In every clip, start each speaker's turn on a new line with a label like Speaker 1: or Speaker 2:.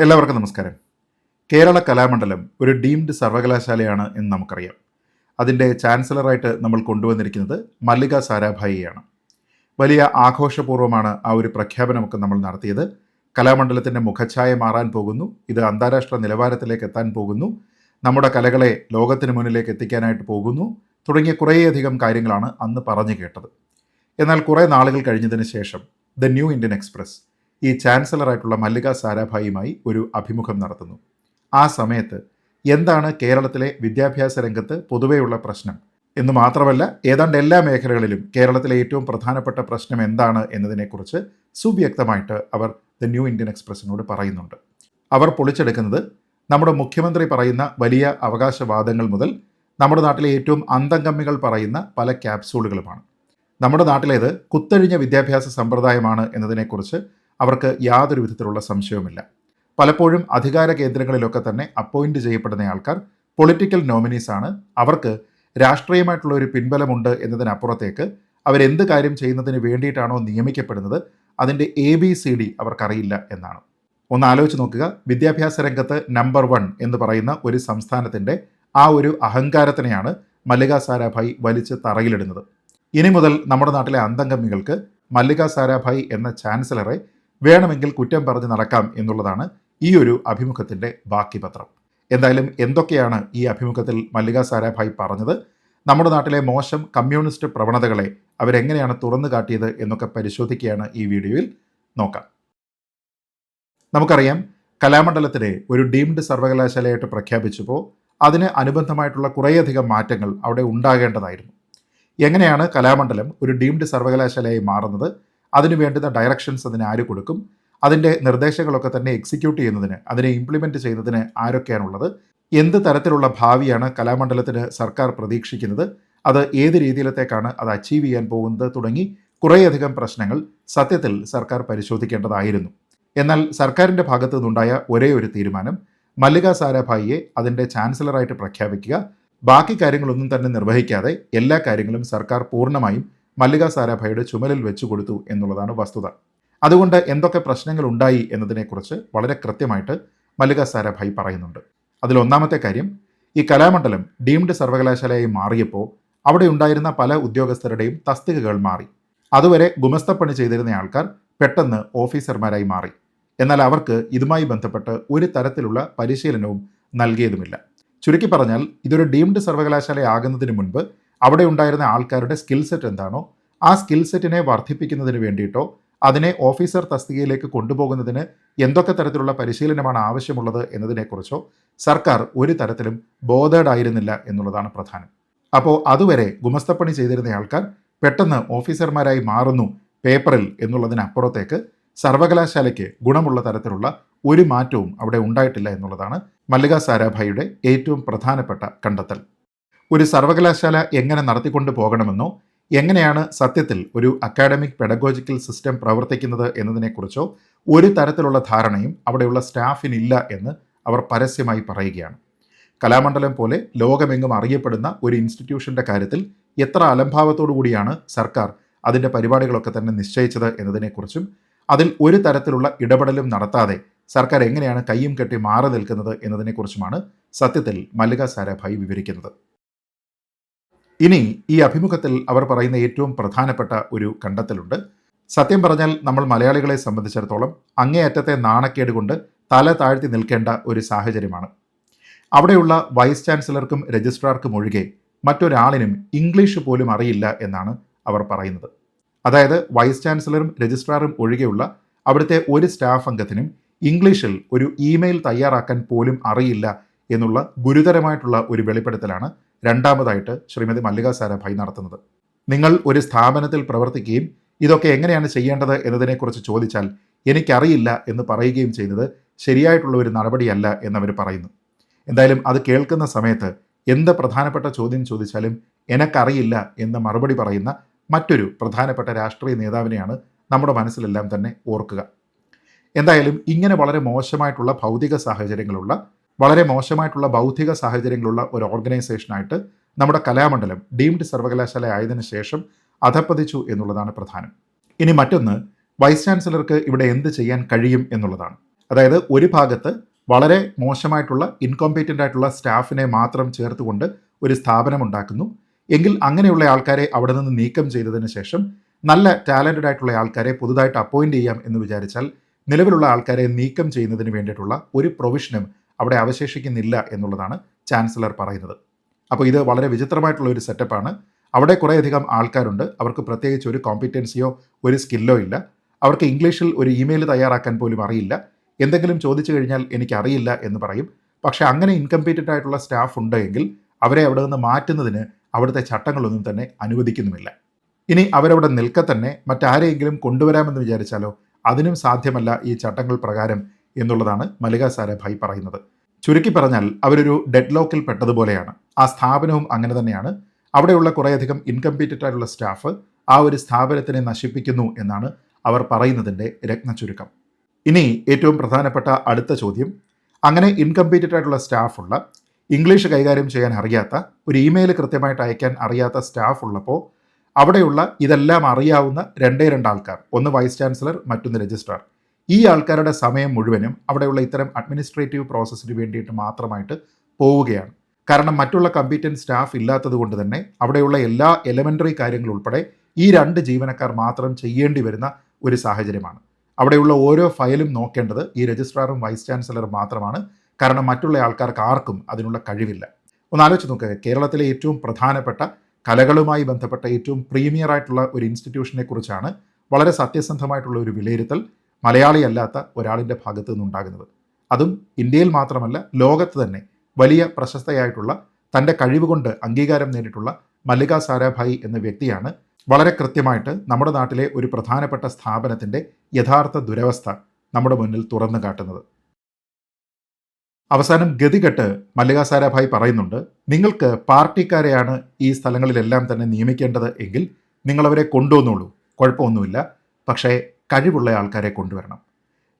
Speaker 1: എല്ലാവർക്കും നമസ്കാരം. കേരള കലാമണ്ഡലം ഒരു ഡീംഡ് സർവകലാശാലയാണ് എന്ന് നമുക്കറിയാം. അതിന്റെ ചാൻസലറായിട്ട് നമ്മൾ കൊണ്ടുവന്നിരിക്കുന്നത് മല്ലിക സാരാഭായിയാണ്. വലിയ ആഘോഷപൂർവമാണ് ആ ഒരു പ്രഖ്യാപനമൊക്കെ നമ്മൾ നടത്തിയത്. കലാമണ്ഡലത്തിന്റെ മുഖഛായ മാറാൻ പോകുന്നു. ഇത് അന്താരാഷ്ട്ര നിലവാരത്തിലേക്ക് എത്താൻ പോകുന്നു. നമ്മുടെ കലകളെ ലോകത്തിന് മുന്നിലേക്ക് എത്തിക്കാനായിട്ട് പോകുന്നു. തുടങ്ങിയ കുറേയധികം കാര്യങ്ങളാണ് അന്ന് പറഞ്ഞു കേട്ടത്. എന്നാൽ കുറേ നാളുകൾ കഴിഞ്ഞതിന് ശേഷം ദ ന്യൂ ഇന്ത്യൻ എക്സ്പ്രസ് ഈ ചാൻസലറായിട്ടുള്ള മല്ലിക സാരാഭായിയുമായി ഒരു അഭിമുഖം നടത്തുന്നു. ആ സമയത്ത് എന്താണ് കേരളത്തിലെ വിദ്യാഭ്യാസ രംഗത്ത് പൊതുവെയുള്ള പ്രശ്നം? എന്ന് മാത്രമല്ല ഏതാണ്ട് എല്ലാ മേഖലകളിലും കേരളത്തിലെ ഏറ്റവും പ്രധാനപ്പെട്ട പ്രശ്നം എന്താണ് എന്നതിനെക്കുറിച്ച് സുവ്യക്തമായിട്ട് അവർ ദ ന്യൂ ഇന്ത്യൻ എക്സ്പ്രസിനോട് പറയുന്നുണ്ട്. അവർ പൊളിച്ചെടുക്കുന്നത് നമ്മുടെ മുഖ്യമന്ത്രി പറയുന്ന വലിയ അവകാശവാദങ്ങൾ മുതൽ നമ്മുടെ നാട്ടിലെ ഏറ്റവും അന്തംഗമ്മികൾ പറയുന്ന പല ക്യാപ്സൂളുകളുമാണ്. നമ്മുടെ നാട്ടിലേത് കുത്തഴിഞ്ഞ വിദ്യാഭ്യാസ സമ്പ്രദായമാണ് എന്നതിനെക്കുറിച്ച് അവർക്ക് യാതൊരു വിധത്തിലുള്ള സംശയവുമില്ല. പലപ്പോഴും അധികാര കേന്ദ്രങ്ങളിലൊക്കെ തന്നെ അപ്പോയിന്റ് ചെയ്യപ്പെടുന്ന ആൾക്കാർ പൊളിറ്റിക്കൽ നോമിനീസ് ആണ്. അവർക്ക് രാഷ്ട്രീയമായിട്ടുള്ള ഒരു പിൻബലമുണ്ട് എന്നതിനപ്പുറത്തേക്ക് അവരെന്ത് കാര്യം ചെയ്യുന്നതിന് വേണ്ടിയിട്ടാണോ നിയമിക്കപ്പെടുന്നത് അതിന്റെ എ ബി സി ഡി അവർക്കറിയില്ല എന്നാണ്. ഒന്ന് ആലോചിച്ച് നോക്കുക. വിദ്യാഭ്യാസ രംഗത്ത് നമ്പർ വൺ എന്ന് പറയുന്ന ഒരു സംസ്ഥാനത്തിന്റെ ആ ഒരു അഹങ്കാരത്തിനെയാണ് മല്ലിക സാരാഭായി വലിച്ച് തറയിലിടുന്നത്. ഇനി മുതൽ നമ്മുടെ നാട്ടിലെ അന്തംഗമികൾക്ക് മല്ലിക സാരാഭായി എന്ന ചാൻസലറെ വേണമെങ്കിൽ കുറ്റം പറഞ്ഞ് നടക്കാം എന്നുള്ളതാണ് ഈ ഒരു അഭിമുഖത്തിന്റെ ബാക്കി പത്രം എന്തായാലും എന്തൊക്കെയാണ് ഈ അഭിമുഖത്തിൽ മല്ലിക സാരാഭായ് പറഞ്ഞത്? നമ്മുടെ നാട്ടിലെ മോശം കമ്മ്യൂണിസ്റ്റ് പ്രവണതകളെ അവരെങ്ങനെയാണ് തുറന്നു കാട്ടിയത് എന്നൊക്കെ പരിശോധിക്കുകയാണ് ഈ വീഡിയോയിൽ. നോക്കാം. നമുക്കറിയാം കലാമണ്ഡലത്തിലെ ഒരു ഡീംഡ് സർവകലാശാലയായിട്ട് പ്രഖ്യാപിച്ചപ്പോൾ അതിന് അനുബന്ധമായിട്ടുള്ള കുറേയധികം മാറ്റങ്ങൾ അവിടെ ഉണ്ടാകേണ്ടതായിരുന്നു. എങ്ങനെയാണ് കലാമണ്ഡലം ഒരു ഡീംഡ് സർവകലാശാലയായി മാറുന്നത്? അതിന് വേണ്ടുന്ന ഡയറക്ഷൻസ് അതിന് ആര് കൊടുക്കും? അതിന്റെ നിർദ്ദേശങ്ങളൊക്കെ തന്നെ എക്സിക്യൂട്ട് ചെയ്യുന്നതിന് അതിനെ ഇംപ്ലിമെന്റ് ചെയ്യുന്നതിന് ആരൊക്കെയാണുള്ളത്? എന്ത് തരത്തിലുള്ള ഭാവിയാണ് കലാമണ്ഡലത്തിന് സർക്കാർ പ്രതീക്ഷിക്കുന്നത്? അത് ഏത് രീതിയിലത്തേക്കാണ് അത് അച്ചീവ് ചെയ്യാൻ പോകുന്നത് തുടങ്ങി കുറേയധികം പ്രശ്നങ്ങൾ സത്യത്തിൽ സർക്കാർ പരിശോധിക്കേണ്ടതായിരുന്നു. എന്നാൽ സർക്കാരിന്റെ ഭാഗത്തു നിന്നുണ്ടായ ഒരേ ഒരു തീരുമാനം മല്ലിക സാരാഭായിയെ അതിന്റെ ചാൻസലറായിട്ട് പ്രഖ്യാപിക്കുക. ബാക്കി കാര്യങ്ങളൊന്നും തന്നെ നിർവഹിക്കാതെ എല്ലാ കാര്യങ്ങളും സർക്കാർ പൂർണമായും മല്ലിക സാരാഭായിയുടെ ചുമലിൽ വെച്ചു കൊടുത്തു എന്നുള്ളതാണ് വസ്തുത. അതുകൊണ്ട് എന്തൊക്കെ പ്രശ്നങ്ങൾ ഉണ്ടായി എന്നതിനെക്കുറിച്ച് വളരെ കൃത്യമായിട്ട് മല്ലിക സാരാഭായി പറയുന്നുണ്ട് അതിലൊന്നാമത്തെ കാര്യം ഈ കലാമണ്ഡലം ഡീംഡ് സർവകലാശാലയായി മാറിയപ്പോൾ അവിടെ ഉണ്ടായിരുന്ന പല ഉദ്യോഗസ്ഥരുടെയും തസ്തികകൾ മാറി. അതുവരെ ഗുമസ്തപ്പണി ചെയ്തിരുന്ന ആൾക്കാർ പെട്ടെന്ന് ഓഫീസർമാരായി മാറി. എന്നാൽ അവർക്ക് ഇതുമായി ബന്ധപ്പെട്ട് ഒരു തരത്തിലുള്ള പരിശീലനവും നൽകിയതുമില്ല. ചുരുക്കി പറഞ്ഞാൽ ഇതൊരു ഡീംഡ് സർവകലാശാലയാകുന്നതിന് മുൻപ് അവിടെ ഉണ്ടായിരുന്ന ആൾക്കാരുടെ സ്കിൽ സെറ്റ് എന്താണോ ആ സ്കിൽ സെറ്റിനെ വർദ്ധിപ്പിക്കുന്നതിന് വേണ്ടിയിട്ടോ അതിനെ ഓഫീസർ തസ്തികയിലേക്ക് കൊണ്ടുപോകുന്നതിന് എന്തൊക്കെ തരത്തിലുള്ള പരിശീലനമാണ് ആവശ്യമുള്ളത് എന്നതിനെക്കുറിച്ചോ സർക്കാർ ഒരു തരത്തിലും ബോധേഡ് ആയിരുന്നില്ല എന്നുള്ളതാണ് പ്രധാനം. അപ്പോൾ അതുവരെ ഗുമസ്തപ്പണി ചെയ്തിരുന്ന ആൾക്കാർ പെട്ടെന്ന് ഓഫീസർമാരായി മാറുന്നു പേപ്പറിൽ എന്നുള്ളതിനപ്പുറത്തേക്ക് സർവകലാശാലയ്ക്ക് ഗുണമുള്ള തരത്തിലുള്ള ഒരു മാറ്റവും അവിടെ ഉണ്ടായിട്ടില്ല എന്നുള്ളതാണ് മല്ലിക സാരാഭായിയുടെ ഏറ്റവും പ്രധാനപ്പെട്ട കണ്ടെത്തൽ. ഒരു സർവകലാശാല എങ്ങനെ നടത്തിക്കൊണ്ട് പോകണമെന്നോ എങ്ങനെയാണ് സത്യത്തിൽ ഒരു അക്കാഡമിക് പെഡഗോജിക്കൽ സിസ്റ്റം പ്രവർത്തിക്കുന്നത് എന്നതിനെക്കുറിച്ചോ ഒരു തരത്തിലുള്ള ധാരണയും അവിടെയുള്ള സ്റ്റാഫിനില്ല എന്ന് അവർ പരസ്യമായി പറയുകയാണ്. കലാമണ്ഡലം പോലെ ലോകമെങ്ങും അറിയപ്പെടുന്ന ഒരു ഇൻസ്റ്റിറ്റ്യൂഷന്റെ കാര്യത്തിൽ എത്ര അലംഭാവത്തോടു കൂടിയാണ് സർക്കാർ അതിന്റെ പരിപാടികളൊക്കെ തന്നെ നിശ്ചയിച്ചത് എന്നതിനെക്കുറിച്ചും അതിൽ ഒരു തരത്തിലുള്ള ഇടപെടലും നടത്താതെ സർക്കാർ എങ്ങനെയാണ് കയ്യും കെട്ടി മാറി നിൽക്കുന്നത് എന്നതിനെക്കുറിച്ചുമാണ് സത്യത്തിൽ മല്ലിക സാരാഭായി വിവരിക്കുന്നത്. ഇനി ഈ അഭിമുഖത്തിൽ അവർ പറയുന്ന ഏറ്റവും പ്രധാനപ്പെട്ട ഒരു കണ്ടെത്തലുണ്ട്. സത്യം പറഞ്ഞാൽ നമ്മൾ മലയാളികളെ സംബന്ധിച്ചിടത്തോളം അങ്ങേയറ്റത്തെ നാണക്കേട് കൊണ്ട് തല താഴ്ത്തി നിൽക്കേണ്ട ഒരു സാഹചര്യമാണ്. അവിടെയുള്ള വൈസ് ചാൻസലർക്കും രജിസ്ട്രാർക്കും ഒഴികെ മറ്റൊരാളിനും ഇംഗ്ലീഷ് പോലും അറിയില്ല എന്നാണ് അവർ പറയുന്നത്. അതായത് വൈസ് ചാൻസലറും രജിസ്ട്രാറും ഒഴികെയുള്ള അവിടുത്തെ ഒരു സ്റ്റാഫ് അംഗത്തിനും ഇംഗ്ലീഷിൽ ഒരു ഇമെയിൽ തയ്യാറാക്കാൻ പോലും അറിയില്ല എന്നുള്ള ഗുരുതരമായിട്ടുള്ള ഒരു വെളിപ്പെടുത്തലാണ് രണ്ടാമതായിട്ട് ശ്രീമതി മല്ലിക സാരാഭായി നടത്തുന്നത്. നിങ്ങൾ ഒരു സ്ഥാപനത്തിൽ പ്രവർത്തിക്കുകയും ഇതൊക്കെ എങ്ങനെയാണ് ചെയ്യേണ്ടത് എന്നതിനെക്കുറിച്ച് ചോദിച്ചാൽ എനിക്കറിയില്ല എന്ന് പറയുകയും ചെയ്യുന്നത് ശരിയായിട്ടുള്ള ഒരു നടപടിയല്ല എന്നവർ പറയുന്നു. എന്തായാലും അത് കേൾക്കുന്ന സമയത്ത് എന്ത് പ്രധാനപ്പെട്ട ചോദ്യം ചോദിച്ചാലും എനക്കറിയില്ല എന്ന് മറുപടി പറയുന്ന മറ്റൊരു പ്രധാനപ്പെട്ട രാഷ്ട്രീയ നേതാവിനെയാണ് നമ്മുടെ മനസ്സിലെല്ലാം തന്നെ ഓർക്കുക. എന്തായാലും ഇങ്ങനെ വളരെ മോശമായിട്ടുള്ള ഭൗതിക സാഹചര്യങ്ങളുള്ള വളരെ മോശമായിട്ടുള്ള ബൗദ്ധിക സാഹചര്യങ്ങളുള്ള ഒരു ഓർഗനൈസേഷനായിട്ട് നമ്മുടെ കലാമണ്ഡലം ഡീംഡ് സർവകലാശാല ആയതിനു ശേഷം അധപ്പതിച്ചു എന്നുള്ളതാണ് പ്രധാനം. ഇനി മറ്റൊന്ന് വൈസ് ചാൻസലർക്ക് ഇവിടെ എന്ത് ചെയ്യാൻ കഴിയും എന്നുള്ളതാണ്. അതായത് ഒരു ഭാഗത്ത് വളരെ മോശമായിട്ടുള്ള ഇൻകോമ്പറ്റന്റ് ആയിട്ടുള്ള സ്റ്റാഫിനെ മാത്രം ചേർത്തുകൊണ്ട് ഒരു സ്ഥാപനം ഉണ്ടാക്കുന്നു. എങ്കിൽ അങ്ങനെയുള്ള ആൾക്കാരെ അവിടെ നിന്ന് നീക്കം ചെയ്തതിന് ശേഷം നല്ല ടാലന്റഡ് ആയിട്ടുള്ള ആൾക്കാരെ പുതുതായിട്ട് അപ്പോയിന്റ് ചെയ്യാം എന്ന് വിചാരിച്ചാൽ നിലവിലുള്ള ആൾക്കാരെ നീക്കം ചെയ്യുന്നതിന് വേണ്ടിയിട്ടുള്ള ഒരു പ്രൊവിഷനും അവിടെ അവശേഷിക്കുന്നില്ല എന്നുള്ളതാണ് ചാൻസലർ പറയുന്നത്. അപ്പോൾ ഇത് വളരെ വിചിത്രമായിട്ടുള്ള ഒരു സെറ്റപ്പാണ്. അവിടെ കുറേയധികം ആൾക്കാരുണ്ട്. അവർക്ക് പ്രത്യേകിച്ച് ഒരു കോമ്പിറ്റൻസിയോ ഒരു സ്കില്ലോ ഇല്ല. അവർക്ക് ഇംഗ്ലീഷിൽ ഒരു ഇമെയിൽ തയ്യാറാക്കാൻ പോലും അറിയില്ല. എന്തെങ്കിലും ചോദിച്ചു കഴിഞ്ഞാൽ എനിക്കറിയില്ല എന്ന് പറയും. പക്ഷേ അങ്ങനെ ഇൻകംപീറ്റന്റ് ആയിട്ടുള്ള സ്റ്റാഫ് ഉണ്ടെങ്കിൽ അവരെ അവിടെ നിന്ന് മാറ്റുന്നതിന് അവിടുത്തെ ചട്ടങ്ങളൊന്നും തന്നെ അനുവദിക്കുന്നുമില്ല. ഇനി അവരവിടെ നിൽക്കെ തന്നെ മറ്റാരെയെങ്കിലും കൊണ്ടുവരാമെന്ന് വിചാരിച്ചാലോ? അതിനും സാധ്യമല്ല ഈ ചട്ടങ്ങൾ പ്രകാരം എന്നുള്ളതാണ് മലിക സാരാഭായ് പറയുന്നത്. ചുരുക്കി പറഞ്ഞാൽ അവരൊരു ഡെഡ് ലോക്കിൽ പെട്ടതുപോലെയാണ്. ആ സ്ഥാപനവും അങ്ങനെ തന്നെയാണ്. അവിടെയുള്ള കുറേയധികം ഇൻകംപീറ്റന്റ് ആയിട്ടുള്ള സ്റ്റാഫ് ആ ഒരു സ്ഥാപനത്തിനെ നശിപ്പിക്കുന്നു എന്നാണ് അവർ പറയുന്നതിന്റെ രത്നചുരുക്കം ഇനി ഏറ്റവും പ്രധാനപ്പെട്ട അടുത്ത ചോദ്യം. അങ്ങനെ ഇൻകംപീറ്റന്റ് ആയിട്ടുള്ള സ്റ്റാഫുള്ള ഇംഗ്ലീഷ് കൈകാര്യം ചെയ്യാൻ അറിയാത്ത ഒരു ഇമെയിൽ കൃത്യമായിട്ട് അയക്കാൻ അറിയാത്ത സ്റ്റാഫ് ഉള്ളപ്പോൾ അവിടെയുള്ള ഇതെല്ലാം അറിയാവുന്ന രണ്ടേ രണ്ട് ആൾക്കാർ ഒന്ന് വൈസ് ചാൻസലർ മറ്റൊന്ന് രജിസ്ട്രാർ ഈ ആൾക്കാരുടെ സമയം മുഴുവനും അവിടെയുള്ള ഇത്തരം അഡ്മിനിസ്ട്രേറ്റീവ് പ്രോസസ്സിന് വേണ്ടിയിട്ട് മാത്രമായിട്ട് പോവുകയാണ്. കാരണം മറ്റുള്ള കമ്പീറ്റന്റ് സ്റ്റാഫ് ഇല്ലാത്തത് കൊണ്ട് തന്നെ അവിടെയുള്ള എല്ലാ എലമെന്ററി കാര്യങ്ങൾ ഉൾപ്പെടെ ഈ രണ്ട് ജീവനക്കാർ മാത്രം ചെയ്യേണ്ടി വരുന്ന ഒരു സാഹചര്യമാണ്. അവിടെയുള്ള ഓരോ ഫയലും നോക്കേണ്ടത് ഈ രജിസ്ട്രാറും വൈസ് ചാൻസലറും മാത്രമാണ്. കാരണം മറ്റുള്ള ആൾക്കാർക്ക് ആർക്കും അതിനുള്ള കഴിവില്ല. ഒന്ന് ആലോചിച്ച് നോക്കുക കേരളത്തിലെ ഏറ്റവും പ്രധാനപ്പെട്ട കലകളുമായി ബന്ധപ്പെട്ട ഏറ്റവും പ്രീമിയർ ആയിട്ടുള്ള ഒരു ഇൻസ്റ്റിറ്റ്യൂഷനെ കുറിച്ചാണ് വളരെ സത്യസന്ധമായിട്ടുള്ള ഒരു വിലയിരുത്തൽ. മലയാളി അല്ലാത്ത ഒരാളിന്റെ ഭാഗത്തു നിന്നുണ്ടാകുന്നത്. അതും ഇന്ത്യയിൽ മാത്രമല്ല ലോകത്ത് തന്നെ വലിയ പ്രശസ്തയായിട്ടുള്ള തന്റെ കഴിവുകൊണ്ട് അംഗീകാരം നേടിയിട്ടുള്ള മല്ലിക സാരാഭായി എന്ന വ്യക്തിയാണ്. വളരെ കൃത്യമായിട്ട് നമ്മുടെ നാട്ടിലെ ഒരു പ്രധാനപ്പെട്ട സ്ഥാപനത്തിന്റെ യഥാർത്ഥ ദുരവസ്ഥ നമ്മുടെ മുന്നിൽ തുറന്നു കാട്ടുന്നത്. അവസാനം ഗതികെട്ട് മല്ലിക സാരാഭായി പറയുന്നുണ്ട് നിങ്ങൾക്ക് പാർട്ടിക്കാരെയാണ് ഈ സ്ഥലങ്ങളിലെല്ലാം തന്നെ നിയമിക്കേണ്ടത് എങ്കിൽ നിങ്ങളവരെ കൊണ്ടുവന്നോളൂ. കുഴപ്പമൊന്നുമില്ല. പക്ഷേ കഴിവുള്ള ആൾക്കാരെ കൊണ്ടുവരണം.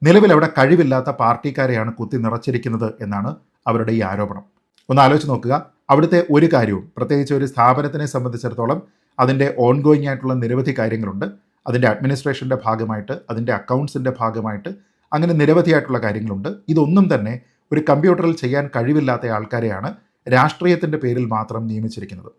Speaker 1: നിലവിൽ അവിടെ കഴിവില്ലാത്ത പാർട്ടിക്കാരെയാണ് കുത്തി നിറച്ചിരിക്കുന്നത് എന്നാണ് അവരുടെ ഈ ആരോപണം. ഒന്ന് ആലോചിച്ച് നോക്കുക. അവിടുത്തെ ഒരു കാര്യവും പ്രത്യേകിച്ച് ഒരു സ്ഥാപനത്തിനെ സംബന്ധിച്ചിടത്തോളം അതിന്റെ ഓൺഗോയിങ് ആയിട്ടുള്ള നിരവധി കാര്യങ്ങളുണ്ട്. അതിന്റെ അഡ്മിനിസ്ട്രേഷന്റെ ഭാഗമായിട്ട് അതിന്റെ അക്കൗണ്ട്സിന്റെ ഭാഗമായിട്ട് അങ്ങനെ നിരവധിയായിട്ടുള്ള കാര്യങ്ങളുണ്ട്. ഇതൊന്നും തന്നെ ഒരു കമ്പ്യൂട്ടറിൽ ചെയ്യാൻ കഴിവില്ലാത്ത ആൾക്കാരെയാണ് രാഷ്ട്രീയത്തിന്റെ പേരിൽ മാത്രം നിയമിച്ചിരിക്കുന്നത്.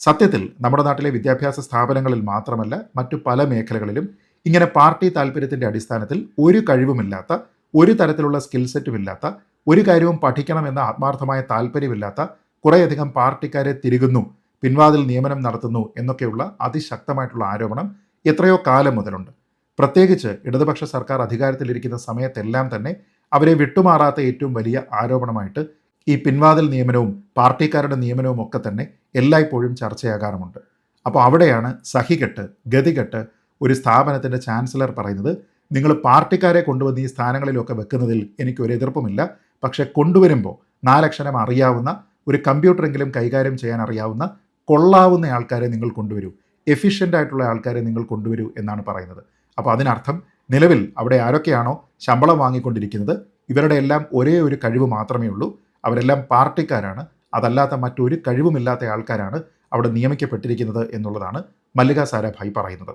Speaker 1: സത്യത്തിൽ നമ്മുടെ നാട്ടിലെ വിദ്യാഭ്യാസ സ്ഥാപനങ്ങളിൽ മാത്രമല്ല മറ്റു പല മേഖലകളിലും ഇങ്ങനെ പാർട്ടി താല്പര്യത്തിന്റെ അടിസ്ഥാനത്തിൽ ഒരു കഴിവുമില്ലാത്ത ഒരു തരത്തിലുള്ള സ്കിൽ സെറ്റും ഇല്ലാത്ത ഒരു കാര്യവും പഠിക്കണമെന്ന ആത്മാർത്ഥമായ താല്പര്യമില്ലാത്ത കുറേയധികം പാർട്ടിക്കാരെ തിരുകുന്നു പിൻവാതിൽ നിയമനം നടത്തുന്നു എന്നൊക്കെയുള്ള അതിശക്തമായിട്ടുള്ള ആരോപണം എത്രയോ കാലം മുതലുണ്ട്. പ്രത്യേകിച്ച് ഇടതുപക്ഷ സർക്കാർ അധികാരത്തിലിരിക്കുന്ന സമയത്തെല്ലാം തന്നെ അവരെ വിട്ടുമാറാത്ത ഏറ്റവും വലിയ ആരോപണമായിട്ട് ഈ പിൻവാതിൽ നിയമനവും പാർട്ടിക്കാരുടെ നിയമനവും ഒക്കെ തന്നെ എല്ലായ്പ്പോഴും ചർച്ചയാകാറുമുണ്ട്. അപ്പോൾ അവിടെയാണ് സഹികെട്ട് ഗതികെട്ട് ഒരു സ്ഥാപനത്തിന്റെ ചാൻസലർ പറയുന്നത് നിങ്ങൾ പാർട്ടിക്കാരെ കൊണ്ടുവന്ന് ഈ സ്ഥാനങ്ങളിലൊക്കെ വെക്കുന്നതിൽ എനിക്കൊരു എതിർപ്പുമില്ല. പക്ഷേ കൊണ്ടുവരുമ്പോൾ നാലക്ഷരം അറിയാവുന്ന ഒരു കമ്പ്യൂട്ടറെങ്കിലും കൈകാര്യം ചെയ്യാൻ അറിയാവുന്ന കൊള്ളാവുന്ന ആൾക്കാരെ നിങ്ങൾ കൊണ്ടുവരൂ. എഫിഷ്യന്റ് ആയിട്ടുള്ള ആൾക്കാരെ നിങ്ങൾ കൊണ്ടുവരൂ എന്നാണ് പറയുന്നത്. അപ്പോൾ അതിനർത്ഥം നിലവിൽ അവിടെ ആരൊക്കെയാണോ ശമ്പളം വാങ്ങിക്കൊണ്ടിരിക്കുന്നത് ഇവരുടെ എല്ലാം ഒരേ ഒരു കഴിവ് മാത്രമേ ഉള്ളൂ. അവരെല്ലാം പാർട്ടിക്കാരാണ്. അതല്ലാത്ത മറ്റൊരു കഴിവുമില്ലാത്ത ആൾക്കാരാണ് അവിടെ നിയമിക്കപ്പെട്ടിരിക്കുന്നത് എന്നുള്ളതാണ് മല്ലിക സാരാഭായി പറയുന്നത്.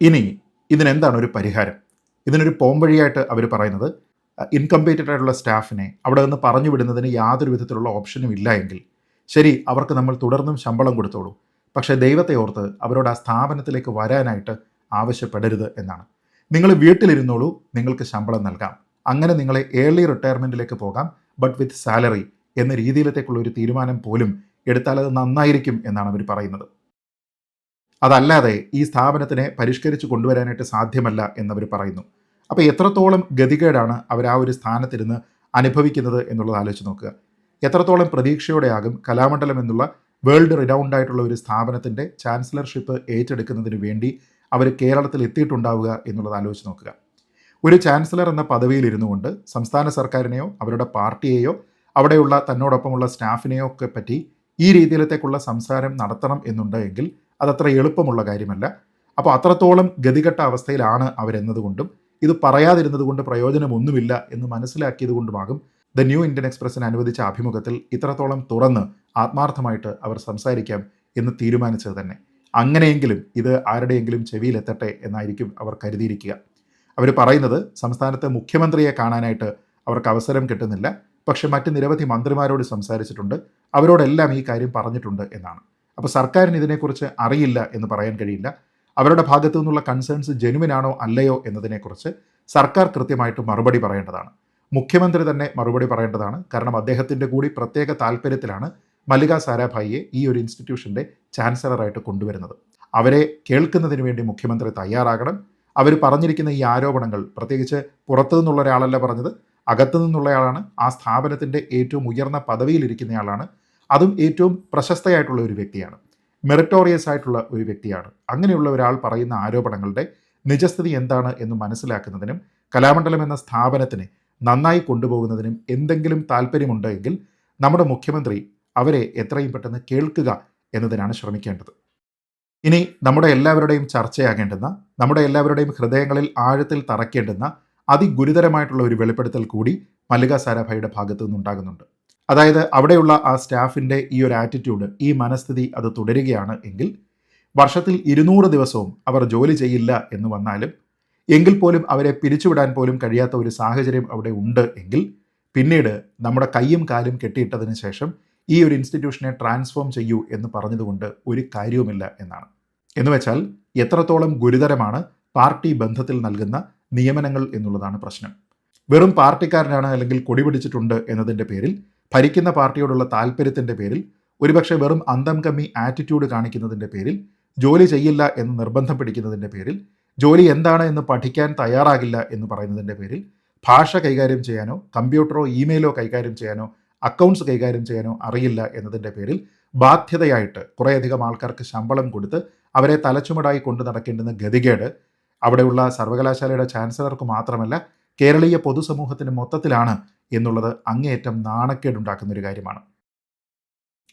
Speaker 1: ഇനി ഇതിനെന്താണ് ഒരു പരിഹാരം? ഇതിനൊരു പോംവഴിയായിട്ട് അവർ പറയുന്നത് ഇൻകംപ്ലീറ്റഡ് ആയിട്ടുള്ള സ്റ്റാഫിനെ അവിടെ നിന്ന് പറഞ്ഞു വിടുന്നതിന് യാതൊരു വിധത്തിലുള്ള ഓപ്ഷനും ഇല്ല എങ്കിൽ ശരി അവർക്ക് നമ്മൾ തുടർന്നും ശമ്പളം കൊടുത്തോളൂ. പക്ഷേ ദൈവത്തെ ഓർത്ത് അവരോട് ആ സ്ഥാപനത്തിലേക്ക് വരാനായിട്ട് ആവശ്യപ്പെടരുത് എന്നാണ്. നിങ്ങൾ വീട്ടിലിരുന്നോളൂ നിങ്ങൾക്ക് ശമ്പളം നൽകാം. അങ്ങനെ നിങ്ങളെ ഏർലി റിട്ടയർമെന്റിലേക്ക് പോകാം ബട്ട് വിത്ത് സാലറി എന്ന രീതിയിലത്തേക്കുള്ള ഒരു തീരുമാനം പോലും എടുത്താൽ അത് നന്നായിരിക്കും എന്നാണ് അവർ പറയുന്നത്. അതല്ലാതെ ഈ സ്ഥാപനത്തിനെ പരിഷ്കരിച്ച് കൊണ്ടുവരാനായിട്ട് സാധ്യമല്ല എന്നവർ പറയുന്നു. അപ്പോൾ എത്രത്തോളം ഗതികേടാണ് അവർ ആ ഒരു സ്ഥാനത്തിരുന്ന് അനുഭവിക്കുന്നത് എന്നുള്ളത് ആലോചിച്ച് നോക്കുക. എത്രത്തോളം പ്രതീക്ഷയോടെയാകും കലാമണ്ഡലം എന്നുള്ള വേൾഡ് റിനൗണ്ട് ആയിട്ടുള്ള ഒരു സ്ഥാപനത്തിന്റെ ചാൻസലർഷിപ്പ് ഏറ്റെടുക്കുന്നതിന് വേണ്ടി അവർ കേരളത്തിൽ എത്തിയിട്ടുണ്ടാവുക എന്നുള്ളത് ആലോചിച്ച് നോക്കുക. ഒരു ചാൻസലർ എന്ന പദവിയിൽ ഇരുന്നു കൊണ്ട് സംസ്ഥാന സർക്കാരിനെയോ അവരുടെ പാർട്ടിയെയോ അവിടെയുള്ള തന്നോടൊപ്പമുള്ള സ്റ്റാഫിനെയോ ഒക്കെ പറ്റി ഈ രീതിയിലത്തേക്കുള്ള സംസാരം നടത്തണം എന്നുണ്ട് എങ്കിൽ അതത്ര എളുപ്പമുള്ള കാര്യമല്ല. അപ്പോൾ അത്രത്തോളം ഗതികെട്ട അവസ്ഥയിലാണ് അവരെന്നതുകൊണ്ടും ഇത് പറയാതിരുന്നത് കൊണ്ട് പ്രയോജനമൊന്നുമില്ല എന്ന് മനസ്സിലാക്കിയത് കൊണ്ടുമാകും ദ ന്യൂ ഇന്ത്യൻ എക്സ്പ്രസിന് അനുവദിച്ച അഭിമുഖത്തിൽ ഇത്രത്തോളം തുറന്ന് ആത്മാർത്ഥമായിട്ട് അവർ സംസാരിക്കാം എന്ന് തീരുമാനിച്ചത് തന്നെ. അങ്ങനെയെങ്കിലും ഇത് ആരുടെയെങ്കിലും ചെവിയിലെത്തട്ടെ എന്നായിരിക്കും അവർ കരുതിയിരിക്കുക. അവർ പറയുന്നത് സംസ്ഥാനത്തെ മുഖ്യമന്ത്രിയെ കാണാനായിട്ട് അവർക്ക് അവസരം കിട്ടുന്നില്ല. പക്ഷെ മറ്റ് നിരവധി മന്ത്രിമാരോട് സംസാരിച്ചിട്ടുണ്ട്. അവരോടെല്ലാം ഈ കാര്യം പറഞ്ഞിട്ടുണ്ട് എന്നാണ്. അപ്പോൾ സർക്കാരിന് ഇതിനെക്കുറിച്ച് അറിയില്ല എന്ന് പറയാൻ കഴിയില്ല. അവരുടെ ഭാഗത്തു നിന്നുള്ള കൺസേൺസ് ജെനുവിനാണോ അല്ലയോ എന്നതിനെക്കുറിച്ച് സർക്കാർ കൃത്യമായിട്ട് മറുപടി പറയേണ്ടതാണ്. മുഖ്യമന്ത്രി തന്നെ മറുപടി പറയേണ്ടതാണ്. കാരണം അദ്ദേഹത്തിന്റെ കൂടി പ്രത്യേക താല്പര്യത്തിലാണ് മല്ലിക സാരാഭായിയെ ഈ ഒരു ഇൻസ്റ്റിറ്റ്യൂഷന്റെ ചാൻസലറായിട്ട് കൊണ്ടുവരുന്നത്. അവരെ കേൾക്കുന്നതിന് വേണ്ടി മുഖ്യമന്ത്രി തയ്യാറാകണം. അവർ പറഞ്ഞിരിക്കുന്ന ഈ ആരോപണങ്ങൾ പ്രത്യേകിച്ച് പുറത്തു നിന്നുള്ള ഒരാളല്ല പറഞ്ഞത് അകത്തു നിന്നുള്ളയാളാണ് ആ സ്ഥാപനത്തിന്റെ ഏറ്റവും ഉയർന്ന പദവിയിലിരിക്കുന്നയാളാണ് അതും ഏറ്റവും പ്രശസ്തയായിട്ടുള്ള ഒരു വ്യക്തിയാണ്. മെറിറ്റോറിയസ് ആയിട്ടുള്ള ഒരു വ്യക്തിയാണ്. അങ്ങനെയുള്ള ഒരാൾ പറയുന്ന ആരോപണങ്ങളുടെ നിജസ്ഥിതി എന്താണ് എന്ന് മനസ്സിലാക്കുന്നതിനും കലാമണ്ഡലം എന്ന സ്ഥാപനത്തിനെ നന്നായി കൊണ്ടുപോകുന്നതിനും എന്തെങ്കിലും താല്പര്യമുണ്ടെങ്കിൽ നമ്മുടെ മുഖ്യമന്ത്രി അവരെ എത്രയും പെട്ടെന്ന് കേൾക്കുക എന്നതിനാണ് ശ്രമിക്കേണ്ടത്. ഇനി നമ്മുടെ എല്ലാവരുടെയും ചർച്ചയാകേണ്ടുന്ന നമ്മുടെ എല്ലാവരുടെയും ഹൃദയങ്ങളിൽ ആഴത്തിൽ തറയ്ക്കേണ്ടുന്ന അതിഗുരുതരമായിട്ടുള്ള ഒരു വെളിപ്പെടുത്തൽ കൂടി മല്ലിക സാരാഭായിയുടെ ഭാഗത്തു നിന്നുണ്ടാകുന്നുണ്ട്. അതായത് അവിടെയുള്ള ആ സ്റ്റാഫിന്റെ ഈ ഒരു ആറ്റിറ്റ്യൂഡ് ഈ മനസ്ഥിതി അത് തുടരുകയാണ് എങ്കിൽ വർഷത്തിൽ ഇരുന്നൂറ് ദിവസവും അവർ ജോലി ചെയ്യില്ല എന്ന് വന്നാലും എങ്കിൽ പോലും അവരെ പിരിച്ചുവിടാൻ പോലും കഴിയാത്ത ഒരു സാഹചര്യം അവിടെ ഉണ്ട് എങ്കിൽ പിന്നീട് നമ്മുടെ കൈയും കാലും കെട്ടിയിട്ടതിന് ശേഷം ഈ ഒരു ഇൻസ്റ്റിറ്റ്യൂഷനെ ട്രാൻസ്ഫോം ചെയ്യൂ എന്ന് പറഞ്ഞതുകൊണ്ട് ഒരു കാര്യവുമില്ല എന്നാണ്. എന്ന് വെച്ചാൽ എത്രത്തോളം ഗുരുതരമാണ് പാർട്ടി ബന്ധത്തിൽ നൽകുന്ന നിയമനങ്ങൾ എന്നുള്ളതാണ് പ്രശ്നം. വെറും പാർട്ടിക്കാരനാണ് അല്ലെങ്കിൽ കൊടിപിടിച്ചിട്ടുണ്ട് എന്നതിന്റെ പേരിൽ ഭരിക്കുന്ന പാർട്ടിയോടുള്ള താല്പര്യത്തിന്റെ പേരിൽ ഒരുപക്ഷെ വെറും അന്തം കമ്മി ആറ്റിറ്റ്യൂഡ് കാണിക്കുന്നതിന്റെ പേരിൽ ജോലി ചെയ്യില്ല എന്ന് നിർബന്ധം പിടിക്കുന്നതിന്റെ പേരിൽ ജോലി എന്താണ് എന്ന് പഠിക്കാൻ തയ്യാറാകില്ല എന്ന് പറയുന്നതിന്റെ പേരിൽ ഭാഷ കൈകാര്യം ചെയ്യാനോ കമ്പ്യൂട്ടറോ ഇമെയിലോ കൈകാര്യം ചെയ്യാനോ അക്കൗണ്ട്സ് കൈകാര്യം ചെയ്യാനോ അറിയില്ല എന്നതിന്റെ പേരിൽ ബാധ്യതയായിട്ട് കുറേയധികം ആൾക്കാർക്ക് ശമ്പളം കൊടുത്ത് അവരെ തലച്ചുമടായി കൊണ്ടു നടക്കേണ്ടുന്ന ഗതികേട് അവിടെയുള്ള സർവകലാശാലയുടെ ചാൻസലർക്ക് മാത്രമല്ല കേരളീയ പൊതുസമൂഹത്തിന് മൊത്തത്തിലാണ് എന്നുള്ളത് അങ്ങേയറ്റം നാണക്കേടുണ്ടാക്കുന്ന ഒരു കാര്യമാണ്.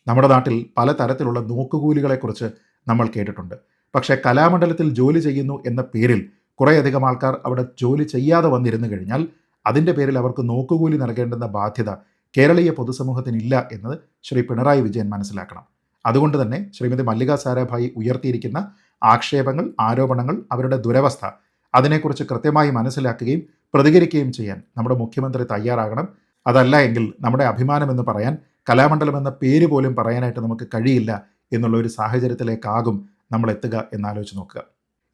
Speaker 1: നമ്മുടെ നാട്ടിൽ പല തരത്തിലുള്ള നോക്കുകൂലികളെക്കുറിച്ച് നമ്മൾ കേട്ടിട്ടുണ്ട്. പക്ഷേ കലാമണ്ഡലത്തിൽ ജോലി ചെയ്യുന്നു എന്ന പേരിൽ കുറേയധികം ആൾക്കാർ അവിടെ ജോലി ചെയ്യാതെ വന്നിരുന്നു കഴിഞ്ഞാൽ അതിന്റെ പേരിൽ അവർക്ക് നോക്കുകൂലി നൽകേണ്ടെന്ന ബാധ്യത കേരളീയ പൊതുസമൂഹത്തിനില്ല എന്നത് ശ്രീ പിണറായി വിജയൻ മനസ്സിലാക്കണം. അതുകൊണ്ട് തന്നെ ശ്രീമതി മല്ലിക സാരാഭായി ഉയർത്തിയിരിക്കുന്ന ആക്ഷേപങ്ങൾ ആരോപണങ്ങൾ അവരുടെ ദുരവസ്ഥ അതിനെക്കുറിച്ച് കൃത്യമായി മനസ്സിലാക്കുകയും പ്രതികരിക്കുകയും ചെയ്യാൻ നമ്മുടെ മുഖ്യമന്ത്രി തയ്യാറാകണം. അതല്ല എങ്കിൽ നമ്മുടെ അഭിമാനം എന്ന് പറയാൻ കലാമണ്ഡലം എന്ന പേര് പോലും പറയാനായിട്ട് നമുക്ക് കഴിയില്ല എന്നുള്ള ഒരു സാഹചര്യത്തിലേക്കാകും നമ്മൾ എത്തുക എന്നാലോചിച്ച് നോക്കുക.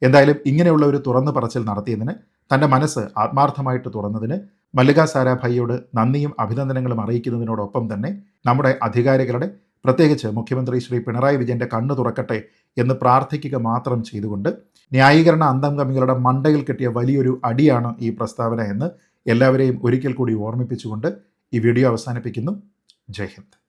Speaker 1: എന്തായാലും ഇങ്ങനെയുള്ള ഒരു തുറന്നു പറച്ചിൽ നടത്തിയതിന് തന്റെ മനസ്സ് ആത്മാർത്ഥമായിട്ട് തുറന്നതിന് മല്ലിക സാരാഭായിയോട് നന്ദിയും അഭിനന്ദനങ്ങളും അറിയിക്കുന്നതിനോടൊപ്പം തന്നെ നമ്മുടെ അധികാരികളുടെ പ്രത്യേകിച്ച് മുഖ്യമന്ത്രി ശ്രീ പിണറായി വിജയന്റെ കണ്ണു തുറക്കട്ടെ എന്ന് പ്രാർത്ഥിക്കുക മാത്രം ചെയ്തുകൊണ്ട് ന്യായീകരണ അന്തംഗമികളുടെ മണ്ടയിൽ കിട്ടിയ വലിയൊരു അടിയാണ് ഈ പ്രസ്താവന എന്ന് എല്ലാവരെയും ഒരിക്കൽ കൂടി ഓർമ്മിപ്പിച്ചുകൊണ്ട് ഈ വീഡിയോ അവസാനിപ്പിക്കുന്നു. ജയ് ഹിന്ദ്.